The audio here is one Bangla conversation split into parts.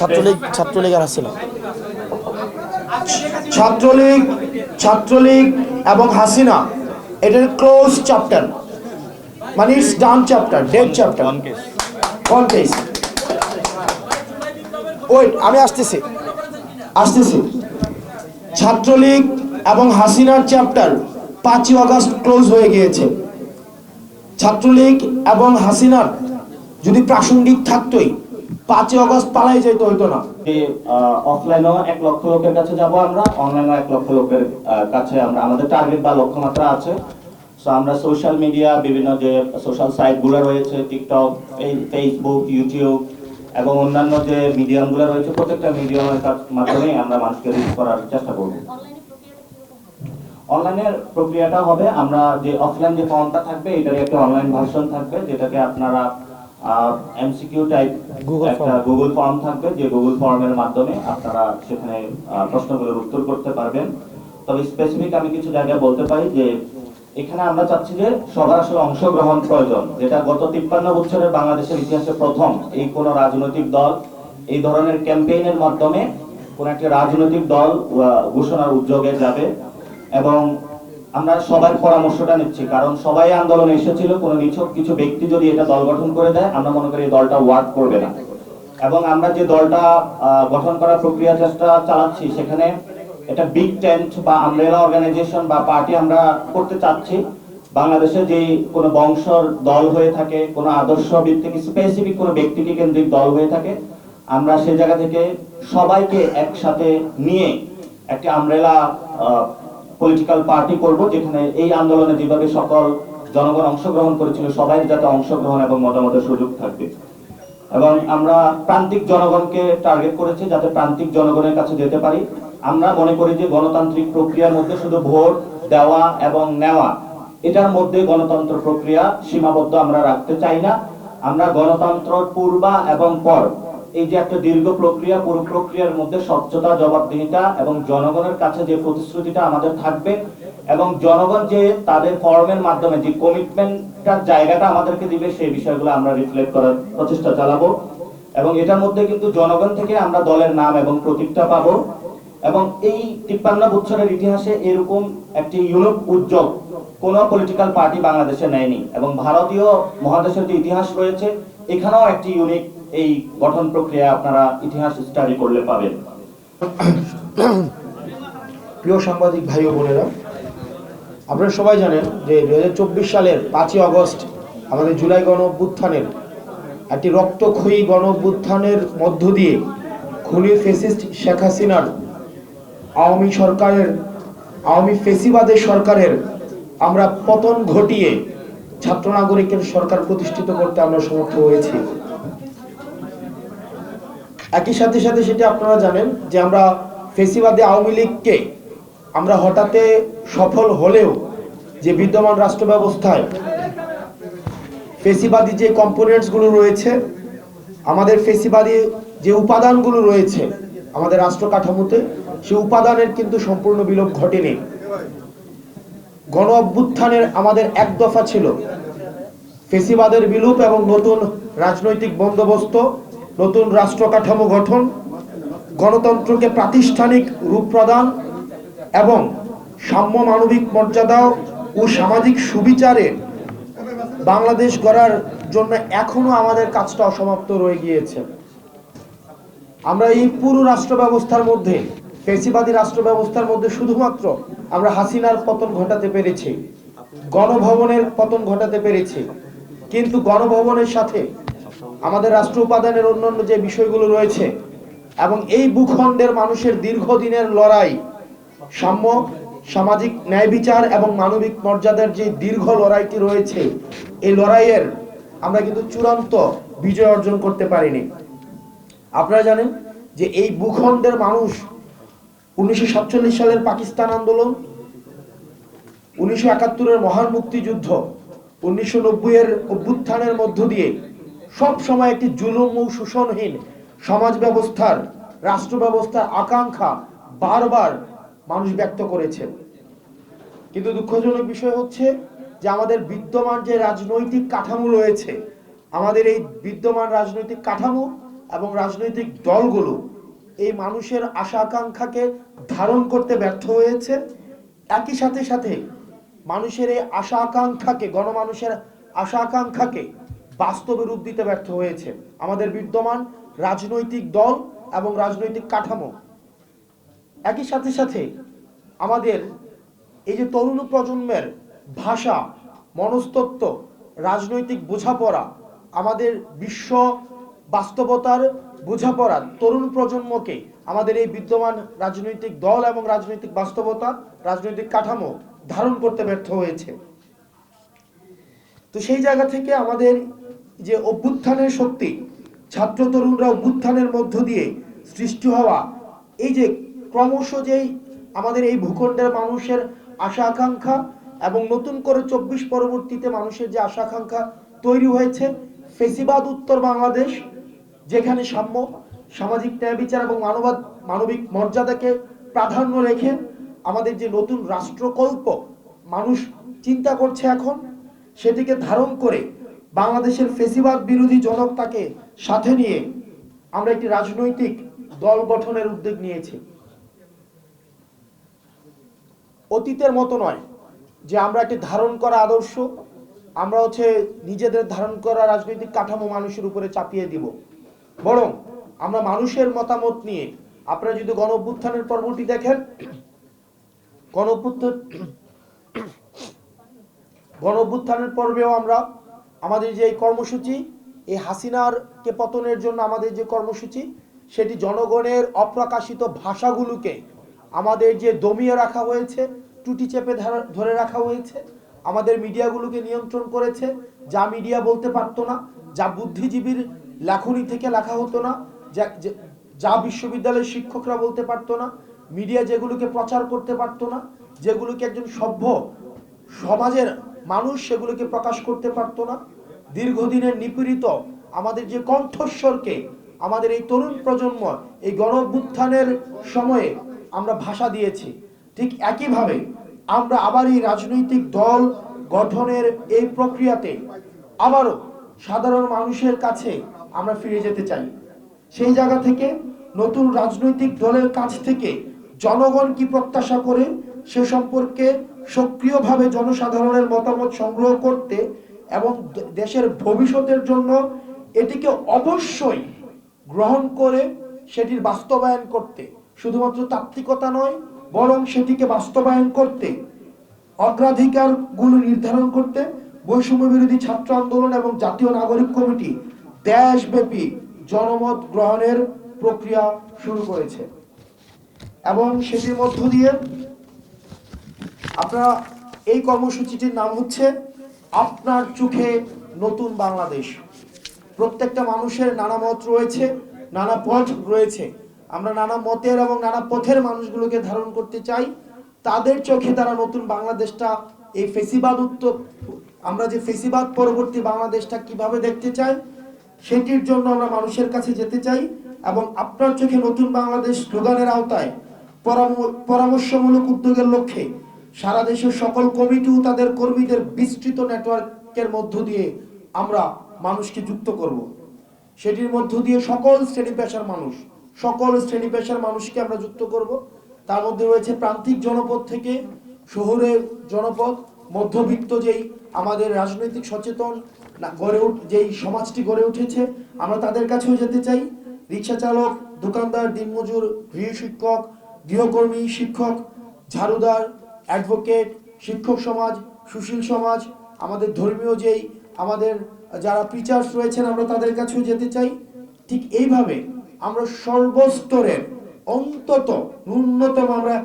ছাত্রলীগ ছাত্রলীগ আর হাসিনা। ছাত্রলীগ ছাত্রলীগ এবং হাসিনা এটার ক্লোজ চ্যাপ্টার মানে it's done chapter dead chapter কোন কেস ওয়েট আমি আসতেছি। আসতেছি। ছাত্রলীগ এবং হাসিনার চ্যাপ্টার পাঁচই আগস্ট ক্লোজ হয়ে গিয়েছে। ছাত্রলীগ এবং হাসিনার যদি প্রাসঙ্গিক থাকতোই পাঁচই আগস্ট পালাই যেত হইতো না। অফলাইনেও এক লক্ষ লোকের কাছে যাব আমরা অনলাইনেও এক লক্ষ লোকের কাছে আমরা, আমাদের টার্গেট বা লক্ষ্যমাত্রা আছে। সো আমরা সোশ্যাল মিডিয়া বিভিন্ন যে সোশ্যাল সাইটগুলো রয়েছে টিকটক ফেসবুক ইউটিউব এবং অন্যান্য যে মিডিয়ামগুলো রয়েছে, প্রত্যেকটা মিডিয়ামের মাধ্যমে আমরা মানুষকে রিচ করার চেষ্টা করব। অনলাইনের প্রক্রিয়াটা হবে, আমরা যে অফলাইন যে ফর্মটা থাকবে এটার একটা অনলাইন ভার্সন থাকবে, যেটাকে আপনারা এমসিকিউ টাইপ একটা গুগল ফর্ম থাকবে যে গুগল ফর্মের মাধ্যমে আপনারা সেখানে প্রশ্নগুলোর উত্তর করতে পারবেন। তবে স্পেসিফিক আমি কিছু জায়গায় বলতে পারি যে এখানে আমরা চাচ্ছি যে সবার আসলে অংশগ্রহণ প্রয়োজন যেটা গত তিপ্পান্ন বছরের বাংলাদেশের ইতিহাসে প্রথম এই কোন রাজনৈতিক দল এই ধরনের ক্যাম্পেইনের মাধ্যমে কোন একটি রাজনৈতিক দল ঘোষণার উদ্যোগে যাবে। এবং আমরা সবার পরামর্শটা নিচ্ছি। কারণ সবাই আন্দোলনে এসেছিল, কোনো নিছক কিছু ব্যক্তি যদি এটা দল গঠন করে দেয়, আমরা মনে করি দলটা ওয়ার্ক করবে না। এবং আমরা যে দলটা গঠন করার প্রক্রিয়া চেষ্টা চালাচ্ছি, সেখানে এটা বিগ টেন্ট বা আমরেলা অর্গানাইজেশন বা পার্টি আমরা করতে চাচ্ছি। বাংলাদেশে যে কোনো বংশর দল হয়ে থাকে, কোনো আদর্শ ভিত্তিক স্পেসিফিক কোনো ব্যক্তিকে কেন্দ্রিক দল হয়ে থাকে, আমরা সেই জায়গা থেকে সবাইকে একসাথে নিয়ে একটি আমরেলা পলিটিক্যাল পার্টি করব, যেখানে এই আন্দোলনে যেভাবে সকল জনগণ অংশগ্রহণ করেছিল, সবাই যাতে অংশগ্রহণ এবং মতামতের সুযোগ থাকবে। এবং আমরা প্রান্তিক জনগণকে টার্গেট করেছি, যাতে প্রান্তিক জনগণের কাছে যেতে পারি। আমরা মনে করি যে গণতান্ত্রিক প্রক্রিয়ার মধ্যে শুধু ভোট দেওয়া এবং নেওয়া, এটার মধ্যে গণতন্ত্র প্রক্রিয়া সীমাবদ্ধ আমরা রাখতে চাই না। আমরা গণতন্ত্র পূর্বা এবং পর এই যে একটা দীর্ঘ প্রক্রিয়া পুরো প্রক্রিয়ার মধ্যে স্বচ্ছতা, জবাবদিহিতা এবং জনগণের কাছে যে প্রতিশ্রুতিটা আমাদের থাকবে এবং জনগণ যে তাদের ফর্মের মাধ্যমে যে কমিটমেন্টটার জায়গাটা আমাদেরকে দিবে, সেই বিষয়গুলো আমরা রিফ্লেক্ট করার প্রচেষ্টা চালাবো এবং এটার মধ্যে কিন্তু জনগণ থেকে আমরা দলের নাম এবং প্রতীকটা পাবো। এবং এই তিপ্পান্ন বছরের ইতিহাসে এরকম একটি ইউনিক উদ্যোগ কোন পলিটিক্যাল পার্টি বাংলাদেশে নেয়নি এবং ভারতীয় মহাদেশের যে ইতিহাস রয়েছে, এখানেও একটি ইউনিক এই গঠন প্রক্রিয়া আপনারা ইতিহাস স্টাডি করলে পাবেন। প্রিয় সাংবাদিক ভাই বোনেরা, আপনারা সবাই জানেন যে দু হাজার চব্বিশ সালের পাঁচই আগস্ট আমাদের জুলাই গণ একটি রক্তক্ষয়ী গণ মধ্য দিয়ে খুনি ফেসিস্ট শেখ হাসিনার আওয়ামী সরকারের, আওয়ামী ফেসিবাদের সরকারের আমরা পতন ঘটিয়ে ছাত্র নাগরিকের সরকার প্রতিষ্ঠিত করতে আমরা সমর্থ হয়েছি। একই সাথে সাথে সেটা আপনারা জানেন যে আমরা ফেসিবাদী আওয়ামী লীগকে আমরা হঠাতে সফল হলেও যে বিদ্যমান রাষ্ট্র ব্যবস্থায় ফেসিবাদী যে কম্পোনেন্টসগুলো রয়েছে, আমাদের ফেসিবাদী যে উপাদানগুলো রয়েছে আমাদের রাষ্ট্র কাঠামোতে সেই উপাদানের কিন্তু সম্পূর্ণ বিলোপ ঘটেনি। গণ অভ্যুত্থানের আমাদের এক দফা ছিল। ফেসিবাদের বিলোপ এবং নতুন রাজনৈতিক বন্দোবস্ত, নতুন রাষ্ট্র কাঠামো গঠন, গণতন্ত্রকে প্রাতিষ্ঠানিক রূপ প্রদান এবং সাম্য মানবিক মর্যাদা ও সামাজিক সুবিচারে বাংলাদেশ গড়ার জন্য এখনও আমাদের কাজটা অসমাপ্ত রয়ে গিয়েছে। আমরা এই পুরো রাষ্ট্র ব্যবস্থার মধ্যে ফেসিবাদী রাষ্ট্র ব্যবস্থার মধ্যে শুধুমাত্র আমরা হাসিনার পতন ঘটাতে পেরেছি, গণভবনের পতন ঘটাতে পেরেছি। কিন্তু গণভবনের সাথে আমাদের রাষ্ট্র উপাদানের অন্যান্য যে বিষয়গুলো রয়েছে এবং এই ভূখণ্ডের মানুষের দীর্ঘদিনের লড়াই, সাম্য, সামাজিক ন্যায় বিচার এবং মানবিক মর্যাদার যে দীর্ঘ লড়াইটি রয়েছে, এই লড়াইয়ের আমরা কিন্তু চূড়ান্ত বিজয় অর্জন করতে পারিনি। আপনারা জানেন যে এই ভূখণ্ডের মানুষ উনিশশো সাতচল্লিশ সালের পাকিস্তান আন্দোলন, উনিশশো একাত্তরের মহান মুক্তিযুদ্ধ, উনিশশো নব্বই এর অভ্যুত্থানের মধ্য দিয়ে সব সময় একটি জুলুম ও শোষণহীন সমাজ ব্যবস্থার, রাষ্ট্র ব্যবস্থার আকাঙ্ক্ষা বারবার মানুষ ব্যক্ত করেছে। কিন্তু দুঃখজনক বিষয় হচ্ছে যে আমাদের বিদ্যমান যে রাজনৈতিক কাঠামো রয়েছে, আমাদের এই বিদ্যমান রাজনৈতিক কাঠামো এবং রাজনৈতিক দলগুলো এই মানুষের আশা আকাঙ্ক্ষাকে ধারণ করতে ব্যর্থ হয়েছে একই সাথে সাথে মানুষের এই আশা আকাঙ্ক্ষাকে গণমানুষের আশা আকাঙ্ক্ষাকে বাস্তবে রূপ দিতে ব্যর্থ হয়েছে আমাদের বিদ্যমান রাজনৈতিক দল এবং রাজনৈতিক কাঠামো। একই সাথে সাথে আমাদের এই যে তরুণ প্রজন্মের ভাষা, মনস্তত্ত্ব, রাজনৈতিক বোঝাপড়া, আমাদের বিশ্ব বাস্তবতার বোঝাপড়া তরুণ প্রজন্মকে আমাদের এই বিদ্যমান রাজনৈতিক দল এবং রাজনৈতিক বাস্তবতা, রাজনৈতিক কাঠামো ধারণ করতে ব্যর্থ হয়েছে। তো সেই জায়গা থেকে আমাদের যে অভ্যুত্থানের শক্তি, ছাত্র তরুণরা অভ্যুত্থানের মধ্য দিয়ে সৃষ্টি হওয়া, এই যে ক্রমশ যেই আমাদের এই ভূখণ্ডের মানুষের আশা আকাঙ্ক্ষা এবং নতুন করে চব্বিশ পরবর্তীতে মানুষের যে আশা আকাঙ্ক্ষা তৈরি হয়েছে, ফেসিবাদ উত্তর বাংলাদেশ যেখানে সাম্য, সামাজিক ন্যায় বিচার এবং মানবাদ, মানবিক মর্যাদাকে প্রাধান্য রেখে আমাদের যে নতুন রাষ্ট্রকল্প মানুষ চিন্তা করছে এখন, সেটিকে ধারণ করে বাংলাদেশের ফেসিবাদ বিরোধী জনতাকে সাথে নিয়ে আমরা একটি রাজনৈতিক দল গঠনের উদ্যোগ নিয়েছি। অতীতের মতো নয় যে আমরা একটি ধারণ করা আদর্শ, আমরা হচ্ছে নিজেদের ধারণ করা রাজনৈতিক কাঠামো মানুষের উপরে চাপিয়ে দিব। বরং আমরা মানুষের মতামত নিয়ে, আপনারা যদি গণ অভ্যুত্থানের পর্বটি দেখেন গণ অভ্যুত্থান গণ অভ্যুত্থানের পর্বেও আমরা আমাদের যে এই কর্মসূচি, এই হাসিনার কে পতনের জন্য আমাদের যে কর্মসূচি, সেটি জনগণের অপ্রকাশিত ভাষাগুলোকে আমাদের যে দমিয়ে রাখা হয়েছে, টুটি চেপে ধরে রাখা হয়েছে, আমাদের মিডিয়াগুলোকে নিয়ন্ত্রণ করেছে, যা মিডিয়া বলতে পারতো না, যা বুদ্ধিজীবীর লেখনী থেকে লেখা হতো না, যা- বিশ্ববিদ্যালয়ের শিক্ষকরা বলতে পারতো না মিডিয়া যেগুলোকে প্রচার করতে পারতো না, যেগুলোকে একজন সভ্য সমাজের মানুষ সেগুলোকে প্রকাশ করতে পারতো না। দীর্ঘদিনের নিপীড়িত আমাদের যে কণ্ঠস্বরকে, আমাদের এই তরুণ প্রজন্ম এই গণ অভ্যুত্থানের সময়ে আমরা ভাষা দিয়েছি। ঠিক একইভাবে আমরা আবার এই রাজনৈতিক দল গঠনের এই প্রক্রিয়াতে আবারও সাধারণ মানুষের কাছে আমরা ফিরে যেতে চাই। সেই জায়গা থেকে নতুন রাজনৈতিক দলের কাছ থেকে জনগণ কি প্রত্যাশা করে সে সম্পর্কে সক্রিয়ভাবে জনসাধারণের মতামত সংগ্রহ করতে এবং দেশের ভবিষ্যতের জন্য এটিকে অবশ্যই গ্রহণ করে সেটির বাস্তবায়ন করতে। শুধুমাত্র তাত্ত্বিকতা নয়, বরং সেটিকে বাস্তবায়ন করতে, অগ্রাধিকারগুলো নির্ধারণ করতে বৈষম্য বিরোধী ছাত্র আন্দোলন এবং জাতীয় নাগরিক কমিটি দেশব্যাপী জনমত গ্রহণের প্রক্রিয়া শুরু করেছে। এবং সেটির মধ্য দিয়ে আপনারা এই কর্মসূচিটির নাম হচ্ছে আপনার চোখে নতুন বাংলাদেশ। প্রত্যেকটা মানুষের নানা মত রয়েছে, নানা পথ রয়েছে। আমরা নানা মতের এবং নানা পথের মানুষগুলোকে ধারণ করতে চাই। তাদের চোখে তারা নতুন বাংলাদেশটা, এই ফেসিবাদ উত্তর আমরা যে ফেসিবাদ পরবর্তী বাংলাদেশটা কীভাবে দেখতে চাই সেটির জন্য আমরা মানুষের কাছে যেতে চাই এবং আপনার চোখে নতুন বাংলাদেশ স্লোগানের আওতায় পরাম- পরামর্শমূলক উদ্যোগের লক্ষ্যে সারা দেশের সকল কমিটি ও তাদের কর্মীদের বিস্তৃত নেটওয়ার্কের মধ্য দিয়ে আমরা মানুষকে যুক্ত করব। সেটির মধ্য দিয়ে সকল শ্রেণি পেশার মানুষ, সকল শ্রেণি পেশার মানুষকে আমরা যুক্ত করব তার মধ্যে রয়েছে প্রান্তিক জনপদ থেকে শহরের জনপদ, মধ্যবিত্ত যেই আমাদের রাজনৈতিক সচেতন গড়ে উঠ, যেই সমাজটি গড়ে উঠেছে, আমরা তাদের কাছেও যেতে চাই। রিক্সা চালক, দোকানদার, দিনমজুর, গৃহ শিক্ষক, গৃহকর্মী, শিক্ষক, ঝাড়ুদার, অ্যাডভোকেট, শিক্ষক সমাজ, সুশীল সমাজ, আমাদের ধর্মীয় যেই, আমাদের যারা প্রিচার্স রয়েছেন, আমরা তাদের কাছেও যেতে চাই। ঠিক এইভাবে আমরা সর্বস্তরের, অন্তত ন্যূনতম আমরা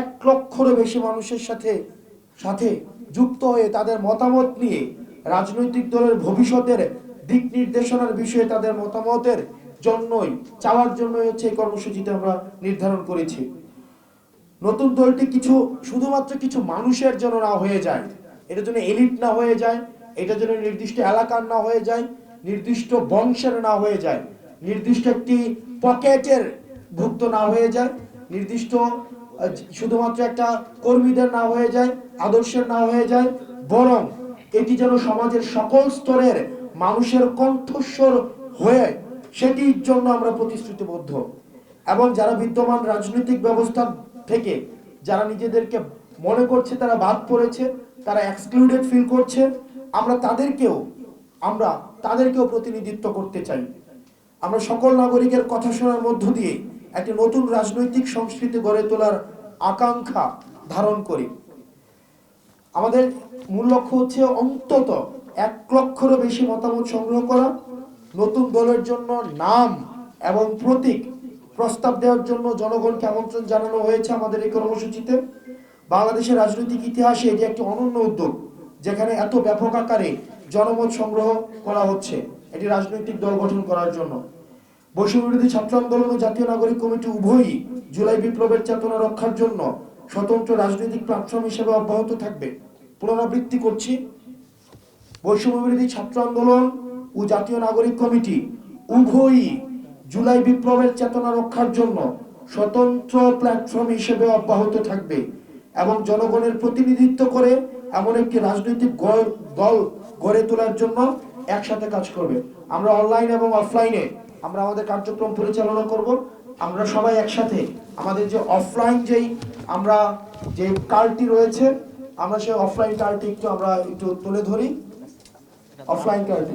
এক লক্ষরও বেশি মানুষের সাথে সাথে যুক্ত হয়ে তাদের মতামত নিয়ে রাজনৈতিক দলের ভবিষ্যতের দিক নির্দেশনার বিষয়ে তাদের মতামতের জন্যই, চাওয়ার জন্যই হচ্ছে এই কর্মসূচিটা আমরা নির্ধারণ করেছি। নতুন দলটি কিছু, শুধুমাত্র কিছু মানুষের জন্য না হয়ে যায়। এটা যেন এলিট না হয়ে যায়, এটা যেন নির্দিষ্ট এলাকার না হয়ে যায়, নির্দিষ্ট বংশের না হয়ে যায়, নির্দিষ্ট একটি পকেটের ভুক্ত না হয়ে যায়, নির্দিষ্ট শুধুমাত্র একটা কর্মীদের না হয়ে যায়, আদর্শের না হয়ে যায়, বরং এটি যেন সমাজের সকল স্তরের মানুষের কণ্ঠস্বর হয়ে, সেটির জন্য আমরা প্রতিশ্রুতিবদ্ধ। এবং যারা বিদ্যমান রাজনৈতিক ব্যবস্থা থেকে, যারা নিজেদেরকে মনে করছে, তারা বাদ পড়েছে, তারা এক্সক্লুডেড ফিল করছে, আমরা তাদেরকেও আমরা তাদেরকেও প্রতিনিধিত্ব করতে চাই। আমরা সকল নাগরিকের কথা শোনার মধ্য দিয়ে একটি নতুন রাজনৈতিক সংস্কৃতি গড়ে তোলার আকাঙ্ক্ষা ধারণ করি। আমাদের মূল লক্ষ্য হচ্ছে অন্তত এক লক্ষেরও বেশি মতামত সংগ্রহ করা, নতুন দলের জন্য নাম এবং প্রতীক প্রস্তাব দেওয়ার জন্য জনগণকে আমন্ত্রণ জানানো হয়েছে আমাদের এই কর্মসূচিতে। বাংলাদেশের রাজনৈতিক ইতিহাসে এটি একটি অনন্য উদ্যোগ, যেখানে এত ব্যাপক আকারে জনমত সংগ্রহ করা হচ্ছে। এটি রাজনৈতিক দল গঠন করার জন্য। বৈষম্যবিরোধী ছাত্র আন্দোলন ও জাতীয় নাগরিক কমিটি উভয়ই জুলাই বিপ্লবের চেতনা রক্ষার জন্য স্বতন্ত্র রাজনৈতিক প্ল্যাটফর্ম হিসেবে অব্যাহত থাকবে। পুনরাবৃত্তি করছি। বৈষম্যবিরোধী ছাত্র আন্দোলন ও জাতীয় নাগরিক কমিটি উভয়ই জুলাই বিপ্লবের চেতনা রক্ষার জন্য স্বতন্ত্র প্ল্যাটফর্ম হিসেবে অব্যাহত থাকবে এবং জনগণের প্রতিনিধিত্ব করে এমন একটি রাজনৈতিক দল গড়ে তোলার জন্য একসাথে কাজ করবে। আমরা অনলাইন এবং অফলাইনে আমরা আমাদের কার্যক্রম পরিচালনা করব। আমরা সবাই একসাথে আমাদের যে অফলাইন যেই আমরা যে কার্ডটি রয়েছে, আমরা সেই অফলাইন কার্ডটি একটু আমরা একটু তুলে ধরি। অফলাইন কার্ডটি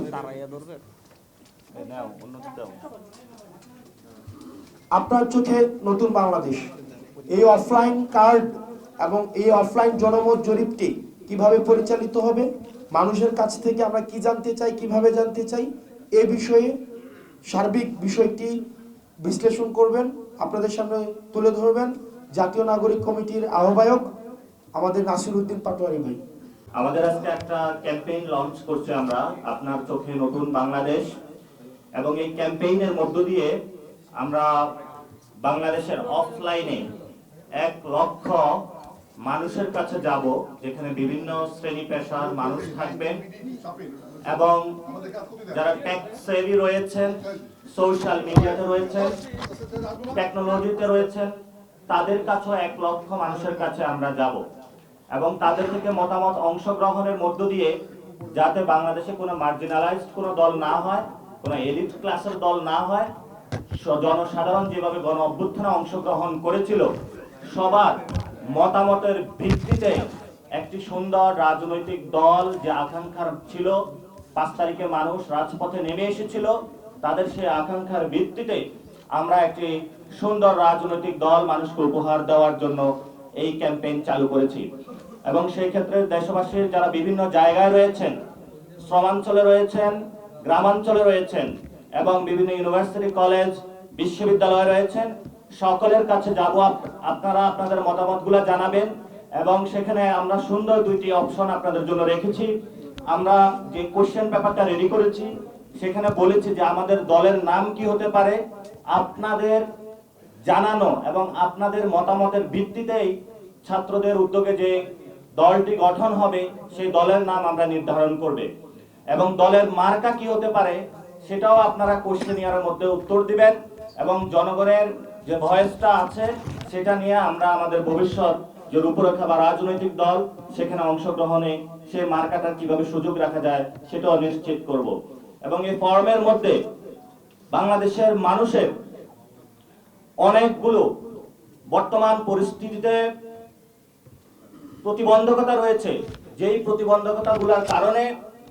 আপনার চোখে নতুন বাংলাদেশ। এই অফলাইন কার্ড এবং এই অফলাইন জনমত জরিপটি কীভাবে পরিচালিত হবে, মানুষের কাছ থেকে আমরা কি জানতে চাই, কীভাবে জানতে চাই, এ বিষয়ে সার্বিক বিষয়টি বিশ্লেষণ করবেন, আপনাদের সামনে তুলে ধরবেন। জাতীয় নাগরিক কমিটির আহ্বায়ক আমাদের নাসির উদ্দিন পাটোয়ারি ভাই। আমাদের আজকে একটা ক্যাম্পেইন লঞ্চ করছি আমরা, আপনার চোখে নতুন বাংলাদেশ। এবং এই ক্যাম্পেইনের মধ্য দিয়ে আমরা বাংলাদেশের অফলাইনে এক লক্ষ মানুষের কাছে যাব, যেখানে বিভিন্ন শ্রেণি পেশার মানুষ থাকবেন। এবং যারা টেক সেভি রয়েছেন সোশ্যাল মিডিয়াতে রয়েছেন টেকনোলজিতে রয়েছেন, তাদের কাছেও এক লক্ষ মানুষের কাছে আমরা যাব। এবং তাদের থেকে মতামত অংশগ্রহণের মধ্য দিয়ে যাতে বাংলাদেশে কোনো মার্জিনালাইজড কোনো দল না হয়, কোনো এলিট ক্লাসের দল না হয় জনসাধারণ যেভাবে গণ অভ্যুত্থানে অংশগ্রহণ করেছিল, সবার মতামতের ভিত্তিতে একটি সুন্দর রাজনৈতিক দল যে আকাঙ্ক্ষার ছিল পাঁচ তারিখে মানুষ রাজপথে নেমে এসেছিল। তাদের সেই আকাঙ্ক্ষার ভিত্তিতে আমরা একটি সুন্দর রাজনৈতিক দল মানুষকে উপহার দেওয়ার জন্য এই ক্যাম্পেইন চালু করেছি। এবং সেই ক্ষেত্রে দেশবাসীর যারা বিভিন্ন জায়গায় রয়েছেন, শ্রমাঞ্চলে রয়েছেন, গ্রামাঞ্চলে রয়েছেন এবং বিভিন্ন ইউনিভার্সিটি, কলেজ, বিশ্ববিদ্যালয়ে রয়েছেন, সকলের কাছে যাব। আপনারা আপনাদের মতামতগুলো জানাবেন এবং সেখানে আমরা সুন্দর দুইটি অপশন আপনাদের জন্য রেখেছি। আমরা যে কোশ্চেন পেপারটা রেডি করেছি, সেখানে বলেছি যে আমাদের দলের নাম কি হতে পারে, আপনাদের জানানো এবং আপনাদের মতামতের ভিত্তিতেই ছাত্রদের উদ্যোগে যে দলটি গঠন হবে, সেই দলের নাম আমরা নির্ধারণ করবে। এবং দলের মার্কা কি হতে পারে, সেটাও আপনারা কোশ্চেনিয়ারের মধ্যে উত্তর দিবেন এবং জনগণের যে ভয়েসটা আছে, সেটা নিয়ে আমরা আমাদের ভবিষ্যৎ যে রূপরেখা বা রাজনৈতিক দল সেখানে অংশগ্রহণে সেই মার্কাটার কীভাবে সুযোগ রাখা যায় সেটাও নিশ্চিত করব। এবং এই ফর্মের মধ্যে বাংলাদেশের মানুষের অনেকগুলো বর্তমান পরিস্থিতিতে প্রতিবন্ধকতা রয়েছে। যেই প্রতিবন্ধকতাগুলোর কারণে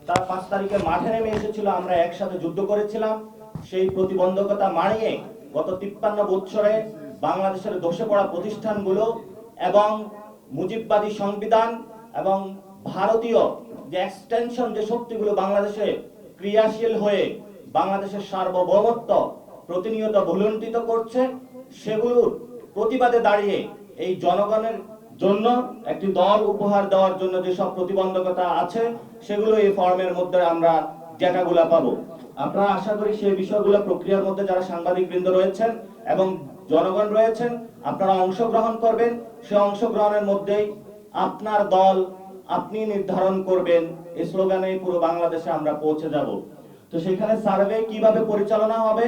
তার পাঁচ তারিখে মাঠে নেমে এসেছিল, আমরা একসাথে যুদ্ধ করেছিলাম। সেই প্রতিবন্ধকতা মানিয়ে গত তিপ্পান্ন বছরে বাংলাদেশের ধসে পড়া প্রতিষ্ঠানগুলো এবং মুজিববাদী সংবিধান এবং ভারতীয় যে এক্সটেনশন যে শক্তিগুলো বাংলাদেশে ক্রিয়াশীল হয়ে বাংলাদেশের সার্বভৌমত্ব প্রতিনিয়ত ভুলুণ্ঠিত করছে, সেগুলোর প্রতিবাদে দাঁড়িয়ে এই জনগণের জন্য একটি দল উপহার দেওয়ার জন্য যেসব প্রতিবন্ধকতা আছে, সেগুলো এই ফর্মের মধ্যে আমরা ডেটাগুলা পাবো। আপনারা আশা করি সেই বিষয়গুলো প্রক্রিয়ার মধ্যে যারা সাংবাদিক বৃন্দ রয়েছেন এবং জনগণ রয়েছেন, আপনারা অংশগ্রহণ করবেন সেই অংশগ্রহণের মধ্যেই আপনার দল আপনি নির্ধারণ করবেন এই স্লোগানে পুরো বাংলাদেশে আমরা পৌঁছে যাব। তো সেখানে সার্ভে কীভাবে পরিচালনা হবে,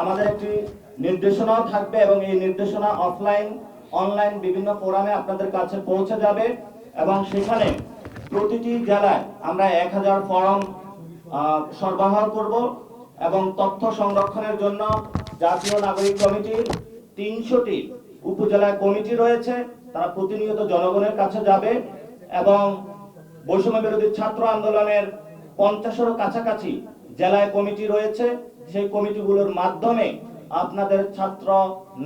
আমাদের একটি নির্দেশনাও থাকবে এবং এই নির্দেশনা অফলাইন, অনলাইন বিভিন্ন ফোরামে আপনাদের কাছে পৌঁছে যাবে এবং সেখানে প্রতিটি জেলায় আমরা এক হাজার ফর্ম সরবরাহ করব এবং তথ্য সংরক্ষণের জন্য জাতীয় নাগরিক কমিটির তিনশোটি উপজেলায় কমিটি রয়েছে, তারা প্রতিনিয়ত জনগণের কাছে যাবে এবং বৈষম্য বিরোধী ছাত্র আন্দোলনের পঞ্চাশেরও কাছাকাছি জেলায় কমিটি রয়েছে। সেই কমিটিগুলোর মাধ্যমে আপনাদের ছাত্র,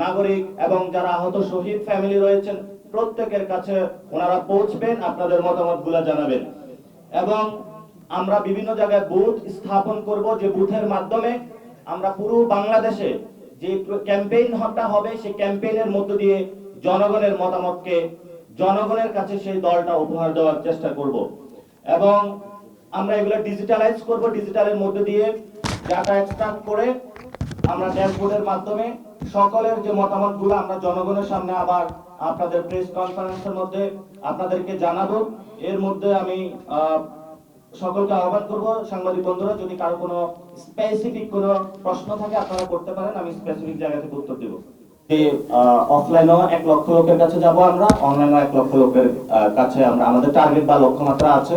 নাগরিক এবং যারা আহত শহীদ ফ্যামিলি রয়েছেন, প্রত্যেকের কাছে ওনারা পৌঁছবেন, আপনাদের মতামতগুলো জানাবেন। এবং আমরা বিভিন্ন জায়গায় বুথ স্থাপন করব, যে বুথের মাধ্যমে আমরা পুরো বাংলাদেশে যে ক্যাম্পেইন হটা হবে সেই ক্যাম্পেইনের মধ্য দিয়ে জনগণের মতামতকে, জনগণের কাছে সেই দলটা উপহার দেওয়ার চেষ্টা করব। এবং আমরা এগুলো ডিজিটালাইজ করব ডিজিটালের মধ্য দিয়ে ডাটা এক্সট্রাক্ট করে আমরা ড্যাশবোর্ডের মাধ্যমে সকলের যে মতামতগুলো আমরা জনগণের সামনে আবার আপনাদের প্রেস কনফারেন্সের মধ্যে আপনাদেরকে জানাব। এর মধ্যে আমি সকলকে আহ্বান করব সাংবাদিক বন্ধুরা, যদি কারও কোনো স্পেসিফিক কোনো প্রশ্ন থাকে, আপনারা করতে পারেন, আমি স্পেসিফিক জায়গা থেকে উত্তর দেব। অফলাইনও এক লক্ষ লোকের কাছে যাব আমরা অনলাইনও এক লক্ষ লোকের কাছে আমরা, আমাদের টার্গেট বা লক্ষ্যমাত্রা আছে।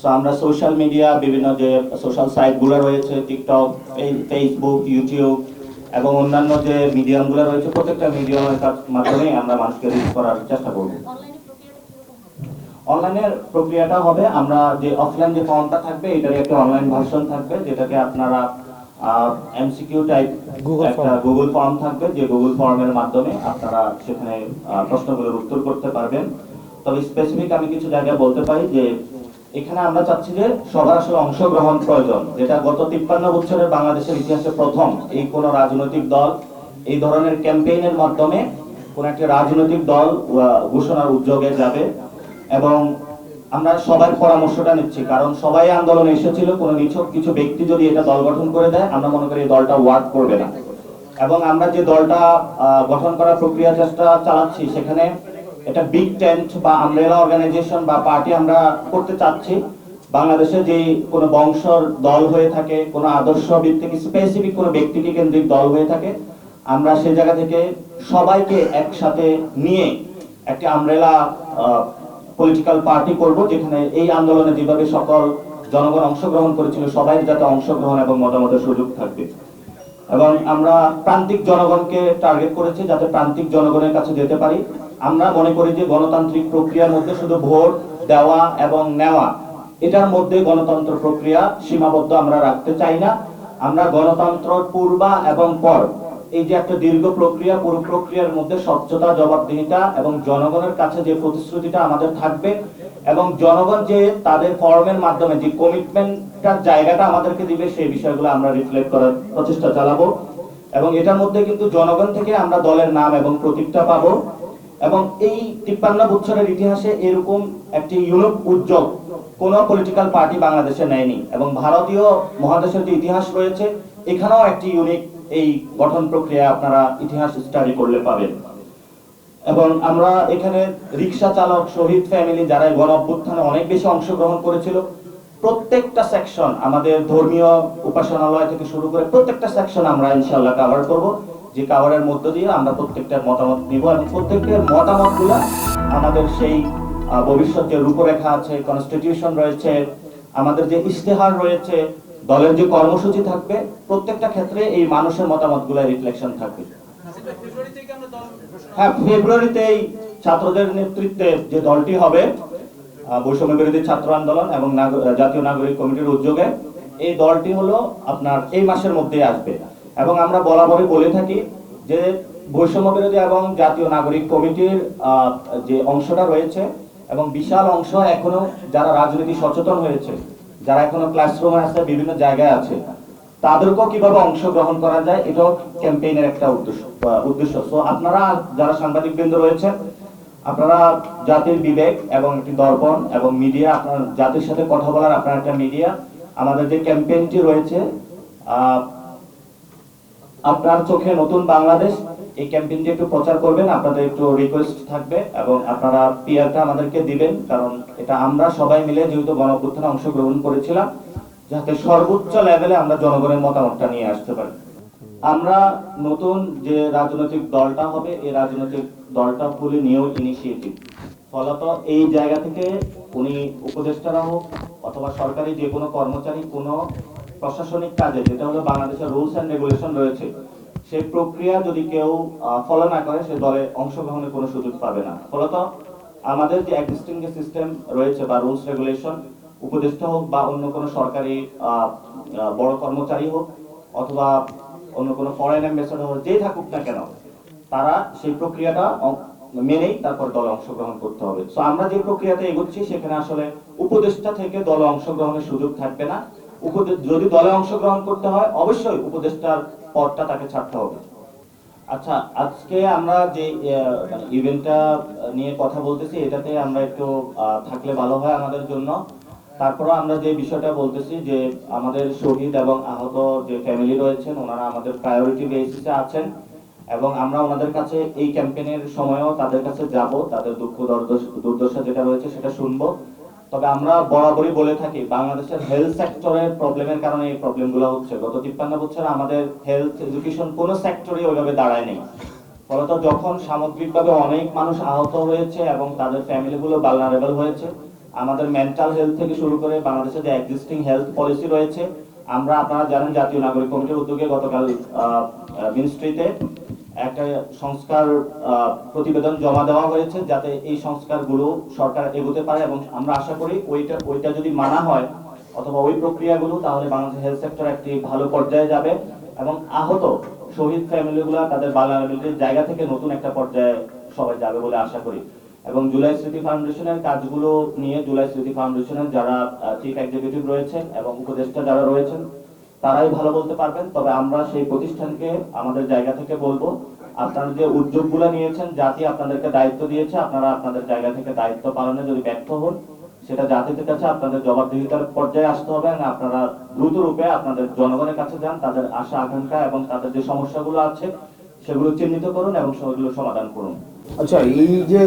সো আমরা সোশ্যাল মিডিয়া বিভিন্ন যে সোশ্যাল সাইটগুলো রয়েছে টিকটক ফেসবুক ইউটিউব এবং অন্যান্য যে মিডিয়ামগুলো রয়েছে, প্রত্যেকটা মিডিয়ামের মাধ্যমে আমরা মানুষকে রিচ করার চেষ্টা করব। অনলাইনের প্রক্রিয়াটা হবে আমরা যে অফলাইন যে ফর্মটা থাকবে এটারই একটা অনলাইন ভার্সন থাকবে যেটাকে আপনারা এমসিকিউ টাইপ একটা গুগল ফর্ম থাকবে যে গুগল ফর্মের মাধ্যমে আপনারা সেখানে প্রশ্নগুলোর উত্তর করতে পারবেন। তবে স্পেসিফিক আমি কিছু জায়গায় বলতে পারি যে এখানে আমরা চাচ্ছি যে সবার আসলে অংশগ্রহণ প্রয়োজন যেটা গত তিপ্পান্ন বছরের বাংলাদেশের ইতিহাসে প্রথম। এই কোন রাজনৈতিক দল এই ধরনের ক্যাম্পেইনের মাধ্যমে কোন একটা রাজনৈতিক দল ঘোষণার উদ্যোগে যাবে। এবং আমরা সবার পরামর্শটা নিচ্ছি। কারণ সবাই আন্দোলনে এসেছিল, কোন নিছক কিছু ব্যক্তি যদি এটা দল গঠন করে দেয়, আমরা মনে করি দলটা ওয়ার্ক করবে না। এবং আমরা যে দলটা গঠন করার প্রক্রিয়া চেষ্টা চালাচ্ছি, সেখানে এটা বিগ টেন্ট বা আমরেলা অর্গানাইজেশন বা পার্টি আমরা করতে চাচ্ছি। বাংলাদেশে যে কোনো বংশর দল হয়ে থাকে, কোনো আদর্শ ভিত্তিক স্পেসিফিক কোনো ব্যক্তিকে কেন্দ্রিক দল হয়ে থাকে, আমরা সে জায়গা থেকে সবাইকে একসাথে নিয়ে একটি আমরেলা পলিটিক্যাল পার্টি করব, যেখানে এই আন্দোলনে যেভাবে সকল জনগণ অংশগ্রহণ করেছিল, সবাই যাতে অংশগ্রহণ এবং মতামতের সুযোগ থাকবে। এবং আমরা প্রান্তিক জনগণকে টার্গেট করেছি, যাতে প্রান্তিক জনগণের কাছে যেতে পারি। আমরা মনে করি যে গণতান্ত্রিক প্রক্রিয়ার মধ্যে শুধু ভোট দেওয়া এবং নেওয়া, এটার মধ্যে গণতন্ত্র প্রক্রিয়া সীমাবদ্ধ আমরা রাখতে চাই না। আমরা গণতন্ত্র পূর্বা এবং পর এই যে একটা দীর্ঘ প্রক্রিয়া, পুরো প্রক্রিয়ার মধ্যে স্বচ্ছতা, জবাবদিহিতা এবং জনগণের কাছে যে প্রতিশ্রুতিটা আমাদের থাকবে এবং জনগণ যে তাদের ফর্মের মাধ্যমে যে কমিটমেন্টটার জায়গাটা আমাদেরকে দিবে, সেই বিষয়গুলো আমরা রিফ্লেক্ট করার প্রচেষ্টা চালাবো এবং এটার মধ্যে কিন্তু জনগণ থেকে আমরা দলের নাম এবং প্রতীকটা পাবো এবং এই তিপ্পান্ন বছরের ইতিহাসে এরকম একটি ইউনিক উদ্যোগ কোন পলিটিক্যাল পার্টি বাংলাদেশে নেয়নি এবং ভারতীয় মহাদেশের যে ইতিহাস রয়েছে, এখানেও একটি ইউনিক এই গঠন প্রক্রিয়া আপনারা ইতিহাস স্টাডি করলে পাবেন। এবং আমরা এখানে রিক্সা চালক, শহীদ ফ্যামিলি যারা গণ অভ্যুত্থানে অনেক বেশি অংশগ্রহণ করেছিল, প্রত্যেকটা সেকশন আমাদের ধর্মীয় উপাসনালয় থেকে শুরু করে প্রত্যেকটা সেকশন আমরা ইনশাল্লাহ কভার করব। যে কাভারের মধ্য দিয়ে আমরা প্রত্যেকটার মতামত নিব এবং প্রত্যেকের মতামতগুলো আমাদের সেই ভবিষ্যতের রূপরেখা আছে কনস্টিটিউশন রয়েছে, আমাদের যে ইশতেহার রয়েছে দলের যে কর্মসূচি থাকবে, প্রত্যেকটা ক্ষেত্রে এই মানুষের মতামতগুলো রিফ্লেকশন থাকবে। হ্যাঁ ফেব্রুয়ারিতে এই ছাত্রদের নেতৃত্বে যে দলটি হবে বৈষম্য বিরোধী ছাত্র আন্দোলন এবং জাতীয় নাগরিক কমিটির উদ্যোগে, এই দলটি হলো আপনার এই মাসের মধ্যেই আসবে। এবং আমরা বরাবরই বলে থাকি যে বৈষম্য বিরোধী এবং জাতীয় নাগরিক কমিটির যে অংশটা রয়েছে এবং বিশাল অংশ এখনও যারা রাজনীতি সচেতন হয়েছে যারা এখনও ক্লাসরুমে আছে, বিভিন্ন জায়গায় আছে, তাদেরকেও কীভাবে অংশগ্রহণ করা যায়, এটাও ক্যাম্পেইনের একটা উদ্দেশ্য উদ্দেশ্য। তো আপনারা যারা সাংবাদিক বৃন্দ রয়েছেন, আপনারা জাতির বিবেক এবং একটি দর্পণ এবং মিডিয়া আপনার জাতির সাথে কথা বলার আপনার একটা মিডিয়া আমাদের যে ক্যাম্পেইনটি রয়েছে আপনার চোখে নতুন বাংলাদেশ এই ক্যাম্পেইনটি একটু প্রচার করবেন, আপনাদের একটু রিকোয়েস্ট থাকবে এবং আপনারা পিআরটা আমাদেরকে দিবেন, কারণ এটা আমরা সবাই মিলে যেহেতু গণঅভ্যুত্থানে অংশগ্রহণ করেছিলাম, যাতে সর্বোচ্চ লেভেলে আমরা জনগণের মতামতটা নিয়ে আসতে পারি। আমরা নতুন যে রাজনৈতিক দলটা হবে, এই রাজনৈতিক দলটা ফুলি নিয়েও ইনিশিয়েটিভ ফলত এই জায়গা থেকে উনি উপদেষ্টারা হোক অথবা সরকারি যে কোনো কর্মচারী, কোনো প্রশাসনিক কাজে, যেটা হলো বাংলাদেশের রুলস অ্যান্ড রেগুলেশন রয়েছে সেই প্রক্রিয়া যদি কেউ ফলো না করে, সে দলে অংশগ্রহণের কোনো সুযোগ পাবে না। ফলত আমাদের যে এক্সিস্টিং যে সিস্টেম রয়েছে বা রুলস রেগুলেশন উপদেষ্টা হোক বা অন্য কোনো সরকারি বড় কর্মচারী হোক অথবা অন্য কোনো ফরেন অ্যাম্বাসেডর হোক, যেই থাকুক না কেন, তারা সেই প্রক্রিয়াটা মেনেই তারপর দলে অংশগ্রহণ করতে হবে। তো আমরা যে প্রক্রিয়াতে এগোচ্ছি, সেখানে আসলে উপদেষ্টা থেকে দলে অংশগ্রহণের সুযোগ থাকবে না। যদি দলে অংশগ্রহণ করতে হয়, অবশ্যই উপদেষ্টার পদটা তাকে ছাড়তে হবে। আচ্ছা আজকে আমরা যে ইভেন্টটা নিয়ে কথা বলতেছি, এটাতে আমরা একটু থাকলে ভালো হয় আমাদের জন্য। তারপরে আমরা যে বিষয়টা বলতেছি যে, আমাদের শহীদ এবং আহত যে ফ্যামিলি রয়েছেন, ওনারা আমাদের প্রায়োরিটি বেসিসে আছেন এবং আমরা ওনাদের কাছে এই ক্যাম্পেইনের সময়ও তাদের কাছে যাব, তাদের দুঃখ দুর্দশা যেটা রয়েছে সেটা শুনব। তবে আমরা বরাবরই বলে থাকি, বাংলাদেশের হেলথ সেক্টরের প্রবলেমের কারণে এই প্রবলেমগুলো হচ্ছে। গত তিপ্পান্ন বছরে আমাদের হেলথ এডুকেশন কোন সেক্টরে ওইভাবে দাঁড়ায় নেই। ফলত যখন সামগ্রিকভাবে অনেক মানুষ আহত হয়েছে এবং তাদের ফ্যামিলিগুলো ভালনারেবল হয়েছে, আমাদের মেন্টাল হেলথ থেকে শুরু করে বাংলাদেশে যে এক্সিস্টিং হেলথ পলিসি রয়েছে, আমরা আপনারা জানেন জাতীয় নাগরিক কমিটির উদ্যোগে গতকাল মিনিস্ট্রিতে একটা সংস্কার প্রতিবেদন জমা দেওয়া হয়েছে যাতে এই সংস্কারগুলো সরকার এগোতে পারে এবং আমরা আশা করি ওইটা ওইটা যদি মানা হয় অথবা ওই প্রক্রিয়াগুলো, তাহলে বাংলাদেশ হেলথ সেক্টর একটি ভালো পর্যায়ে যাবে এবং আহত শহীদ ফ্যামিলিগুলো তাদের বাংলাদেশের জায়গা থেকে নতুন একটা পর্যায়ে সবাই যাবে বলে আশা করি। এবং জুলাই স্মৃতি ফাউন্ডেশনের কাজগুলো নিয়ে জুলাই স্মৃতি ফাউন্ডেশনের যারা চিফ এক্সিকিউটিভ রয়েছেন এবং উপদেষ্টা যারা রয়েছেন তারাই ভালো বলতে পারবেন তবে আমরা সেই প্রতিষ্ঠানকে আমাদের জায়গা থেকে বলব আপনারা যে উদ্যোগগুলো নিয়েছেন জাতি আপনাদেরকে দায়িত্ব দিয়েছে আপনারা আপনাদের জায়গা থেকে দায়িত্ব পালনে যদি ব্যর্থ হন সেটা জাতির কাছে আপনাদের জবাবদিহিতার পর্যায়ে আসতে হবে এবং আপনারা দ্রুত রূপে আপনাদের জনগণের কাছে যান তাদের আশা আকাঙ্ক্ষা এবং তাদের যে সমস্যাগুলো আছে সেগুলো চিহ্নিত করুন এবং সেগুলো সমাধান করুন। আচ্ছা এই যে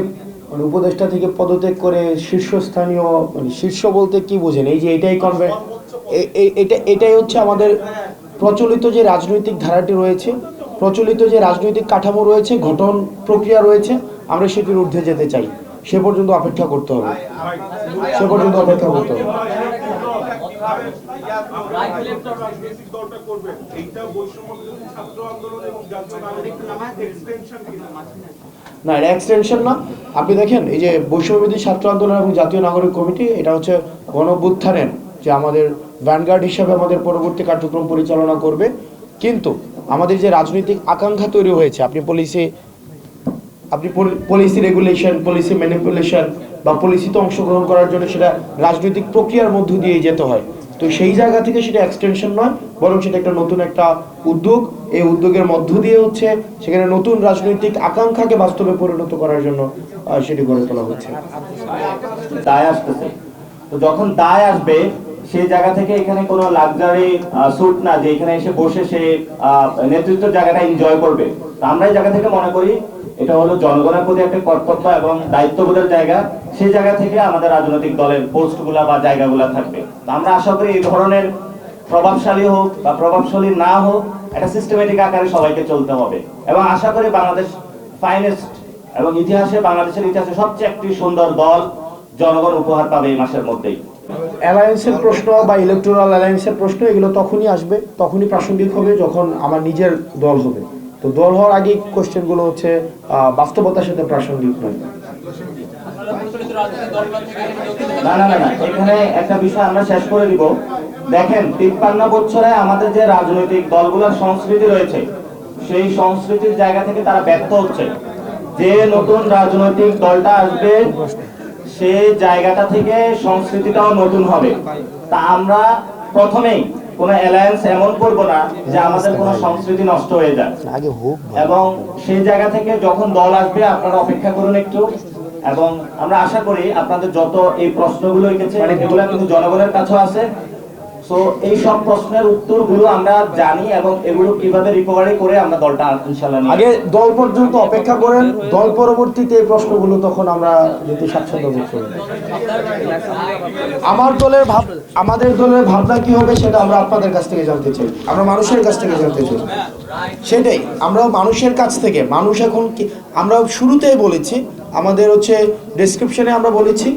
মানে উপদেষ্টা থেকে পদত্যাগ করে শীর্ষস্থানীয় মানে শীর্ষ বলতে কি বোঝেন? এই যে এটাই কনভে এ- এ- এটা, এটাই হচ্ছে আমাদের প্রচলিত যে রাজনৈতিক ধারাটি রয়েছে, প্রচলিত যে রাজনৈতিক কাঠামো রয়েছে, গঠন প্রক্রিয়া রয়েছে, আমরা সেটির ঊর্ধ্বে যেতে চাই। সে পর্যন্ত অপেক্ষা করতে হবে। সে পর্যন্ত অপেক্ষা করতে হবে। না, এটা এক্সটেনশন না। আপনি দেখেন, এই যে বৈষম্যবিধি ছাত্র আন্দোলন এবং জাতীয় নাগরিক কমিটি, এটা হচ্ছে গণবুত্থানের যে আমাদের ভ্যানগার্ড হিসাবে আমাদের পরবর্তী কার্যক্রম পরিচালনা করবে। কিন্তু আমাদের যে রাজনৈতিক আকাঙ্ক্ষা তৈরি হয়েছে, আপনি পলিসি আপনি পলিসি রেগুলেশন পলিসি ম্যানিপুলেশন বা পলিসিতে অংশগ্রহণ করার জন্য সেটা রাজনৈতিক প্রক্রিয়ার মধ্য দিয়ে যেতে হয়। তো সেই জায়গা থেকে সেটা এক্সটেনশন নয়, বরং সেটা একটা নতুন একটা উদ্যোগ। এই উদ্যোগের মধ্য দিয়ে হচ্ছে সেখানে নতুন রাজনৈতিক আকাঙ্ক্ষাকে বাস্তবে পরিণত করার জন্য সেটি গড়ে তোলা হচ্ছে। দায় আসতেছে। তো যখন দায় আসবে সেই জায়গা থেকে এখানে কোনো লাক্সারি স্যুট না যে এখানে এসে বসে সে আহ, নেতৃত্বের জায়গাটা এনজয় করবে। আমরা এই জায়গা থেকে মনে করি এটা হলো জনগণের প্রতি একটা কর্তব্য এবং দায়িত্ববোধের জায়গা। সেই জায়গা থেকে আমাদের রাজনৈতিক দলের পোস্টগুলা বা জায়গাগুলা থাকবে। আমরা আশা করি এই ধরনের প্রভাবশালী হোক বা প্রভাবশালী না হোক একটা সিস্টেমেটিক আকারে সবাইকে চলতে হবে। এবং আশা করি বাংলাদেশ ফাইনেস্ট এবং ইতিহাসে বাংলাদেশের ইতিহাসে সবচেয়ে একটি সুন্দর দল জনগণ উপহার পাবে এই মাসের মধ্যেই। অ্যালায়েন্সের প্রশ্ন বা ইলেকট্রাল অ্যালায়েন্সের প্রশ্ন, এগুলো তখনই আসবে, তখনই প্রাসঙ্গিক হবে যখন আমার নিজের দল হবে। তো দল হওয়ার আগে কোশ্চেনগুলো হচ্ছে বাস্তবতার সাথে প্রাসঙ্গিক নয়। না না না, এখানে একটা বিষয় আমরা শেষ করে দিব। দেখেন, তিপ্পান্ন বছরে আমাদের যে রাজনৈতিক দলগুলোর সংস্কৃতি রয়েছে, সেই সংস্কৃতির জায়গা থেকে তারা ব্যর্থ হচ্ছে। যে নতুন রাজনৈতিক দলটা আসবে সে জায়গাটা থেকে সংস্কৃতিটাও নতুন হবে। তা আমরা প্রথমেই কোনো অ্যালায়েন্স এমন করব না যে আমাদের কোনো সংস্কৃতি নষ্ট হয়ে যায় এবং সেই জায়গা থেকে যখন দল আসবে আপনারা অপেক্ষা করুন একটু। এবং আমরা আশা করি আপনাদের যত এই প্রশ্নগুলো এসেছে এগুলো কিন্তু জনগণের কাছে আছে। সো এই সব প্রশ্নের উত্তরগুলো আমরা জানি এবং এগুলো কীভাবে রিকভারি করে আমরা দলটা ইনশাআল্লাহ আগে দল পর্যন্ত অপেক্ষা করেন দল পরবর্তীতে এই প্রশ্নগুলো তখন আমরা যেতে স্বাচ্ছন্দ্য বোধ করব আমার দলের ভাব আমাদের দলের ভাবনা কি হবে সেটা আমরা আপনাদের কাছ থেকে জানতে চাই। আমরা মানুষের কাছ থেকে জানতে চাই। সেটাই আমরা মানুষের কাছ থেকে মানুষ এখন কি আমরা শুরুতেই বলেছি আমাদের হচ্ছে ডেসক্রিপশনে আমরা বলেছি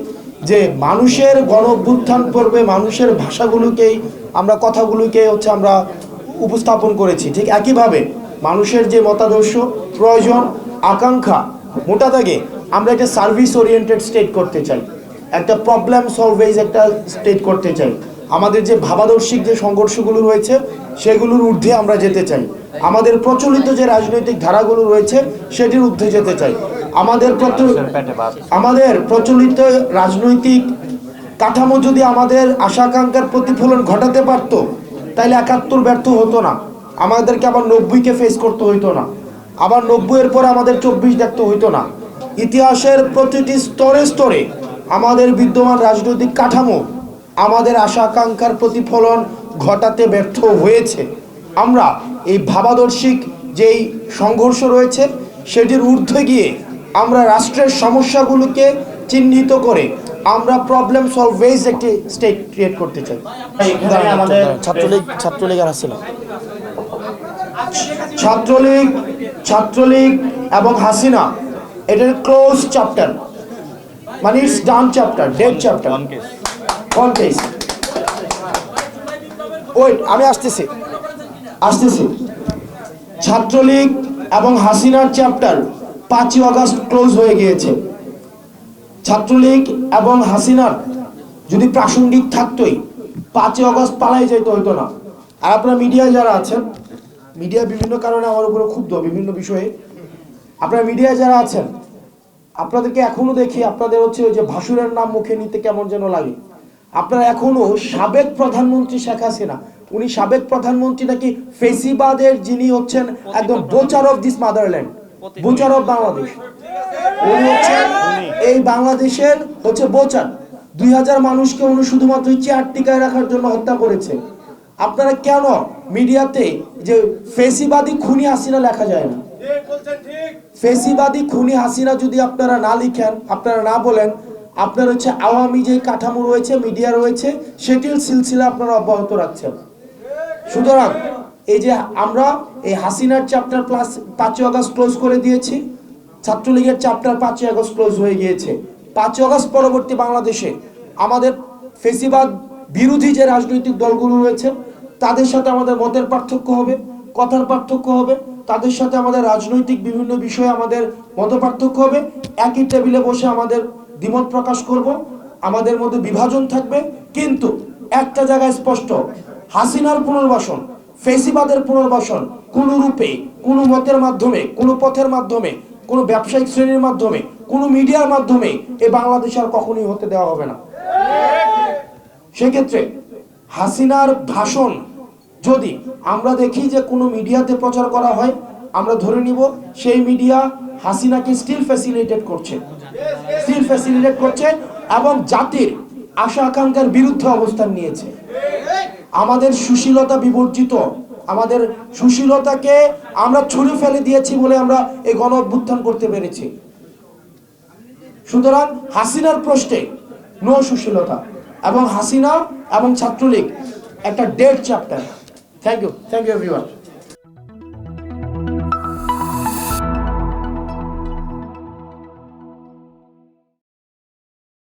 যে মানুষের গণ পর্বে মানুষের ভাষাগুলোকেই, আমরা কথাগুলোকে হচ্ছে আমরা উপস্থাপন করেছি। ঠিক একইভাবে মানুষের যে মতাদর্শ, প্রয়োজন, আকাঙ্ক্ষা, মোটা দাগে আমরা একটা সার্ভিস ওরিয়েন্টেড স্টেট করতে চাই। একটা প্রবলেম সলভেজ একটা স্টেট করতে চাই। আমাদের যে ভাবাদর্শিক যে সংঘর্ষগুলো রয়েছে, সেগুলোর ঊর্ধ্বে আমরা যেতে চাই। আমাদের প্রচলিত যে রাজনৈতিক ধারাগুলো রয়েছে, সেটির ঊর্ধ্বে যেতে চাই। আমাদের আমাদের প্রচলিত রাজনৈতিক কাঠামো যদি আমাদের আশা আকাঙ্ক্ষার প্রতিফলন ঘটাতে পারতো তাহলে একাত্তর ব্যর্থ হতো না। আমাদেরকে আবার নব্বইকে ফেস করতে হইতো না। আবার নব্বইয়ের পর আমাদের চব্বিশ দেখতে হইতো না। ইতিহাসের প্রতিটি স্তরে স্তরে আমাদের বিদ্যমান রাজনৈতিক কাঠামো আমাদের আশা আকাঙ্ক্ষার প্রতিফলন ঘটাতে ব্যর্থ হয়েছে। আমরা এই ভাবাদর্শিক যেই সংঘর্ষ রয়েছে সেটির ঊর্ধ্বে গিয়ে আমরা রাষ্ট্রের সমস্যাগুলোকে চিহ্নিত করে আমরা প্রবলেম সলভেজ একটি স্টেট ক্রিয়েট করতে চাই। আমাদের ছাত্রলীগ ছাত্রলীগ আর আসছিল ছাত্রলীগ ছাত্রলীগ এবং হাসিনা এটার ক্লোজ চ্যাপ্টার মানে it's done chapter dead chapter কোন কেস ওয়েট আমি আসতেছি। আসতেছি। ছাত্রলীগ এবং হাসিনার চ্যাপ্টার পাঁচই আগস্ট ক্লোজ হয়ে গিয়েছে। ছাত্রলীগ এবং হাসিনার যদি প্রাসঙ্গিক থাকতোই, পাঁচই আগস্ট পালাই যেতে হইতো না। আর আপনারা মিডিয়ায় যারা আছেন, মিডিয়া বিভিন্ন কারণে আমার উপরে ক্ষুব্ধ, বিভিন্ন বিষয়ে। আপনারা মিডিয়ায় যারা আছেন, আপনাদেরকে এখনও দেখি, আপনাদের হচ্ছে ওই যে ভাসুরের নাম মুখে নিতে কেমন যেন লাগে। আপনারা এখনও সাবেক প্রধানমন্ত্রী শেখ হাসিনা, উনি সাবেক প্রধানমন্ত্রী নাকি ফেসিবাদের যিনি হচ্ছেন একদম butcher of this motherland. Butcher of Bangladesh. উনি হচ্ছেন এই বাংলাদেশের হচ্ছে বোচার। দুই হাজার মানুষকে উনি শুধুমাত্র চেয়ার টিকায় রাখার জন্য হত্যা করেছে। আপনারা কেন মিডিয়াতে যে ফেসিবাদী খুনি হাসিনা লেখা যায় না? ফেসিবাদী খুনি হাসিনা যদি আপনারা না লিখেন আপনারা না বলেন আপনার হচ্ছে আওয়ামী যে কাঠামো রয়েছে মিডিয়া রয়েছে সেটির সিলসিলা আপনারা অব্যাহত রাখছেন। সুতরাং এই যে আমরা এই হাসিনার চ্যাপ্টার প্লাস পাঁচই আগস্ট ক্লোজ করে দিয়েছি। ছাত্রলীগের চ্যাপ্টার পাঁচই আগস্ট ক্লোজ হয়ে গিয়েছে। পাঁচই আগস্ট পরবর্তী বাংলাদেশে আমাদের ফেসিবাদ বিরোধী যে রাজনৈতিক দলগুলো রয়েছে, তাদের সাথে আমাদের মতের পার্থক্য হবে, কথার পার্থক্য হবে, তাদের সাথে আমাদের রাজনৈতিক বিভিন্ন বিষয়ে আমাদের মত পার্থক্য হবে। একই টেবিলে বসে আমাদের দ্বিমত প্রকাশ করব, আমাদের মধ্যে বিভাজন থাকবে। কিন্তু একটা জায়গায় স্পষ্ট, হাসিনার পুনর্বাসন, ফেসিবাদের পুনর্বাসন কোন রূপে, কোন মতের মাধ্যমে, কোন পথের মাধ্যমে, কোন ব্যবসায়িক শ্রেণির মাধ্যমে, কোন মিডিয়ার মাধ্যমে এ বাংলাদেশ আর কখনোই হতে দেওয়া হবে না। সেক্ষেত্রে হাসিনার ভাষণ যদি আমরা দেখি যে কোনো মিডিয়াতে প্রচার করা হয়, আমরা ধরে নিব সেই মিডিয়া হাসিনাকে স্টিল ফ্যাসিলিটেট করছে। স্টিল ফ্যাসিলিটেট করছে এবং জাতির আশা আকাঙ্ক্ষার বিরুদ্ধে অবস্থান নিয়েছে। আমাদের সুশীলতা বিবর্জিত আমাদের সুশীলতাকে আমরা ছুরি ফেলে দিয়েছি বলে আমরা এই গণ অভ্যুত্থান করতে পেরেছি। সুতরাং হাসিনার প্রশ্নে নো সুশীলতা এবং হাসিনা এবং ছাত্রলীগ একটা dead chapter thank you thank you everyone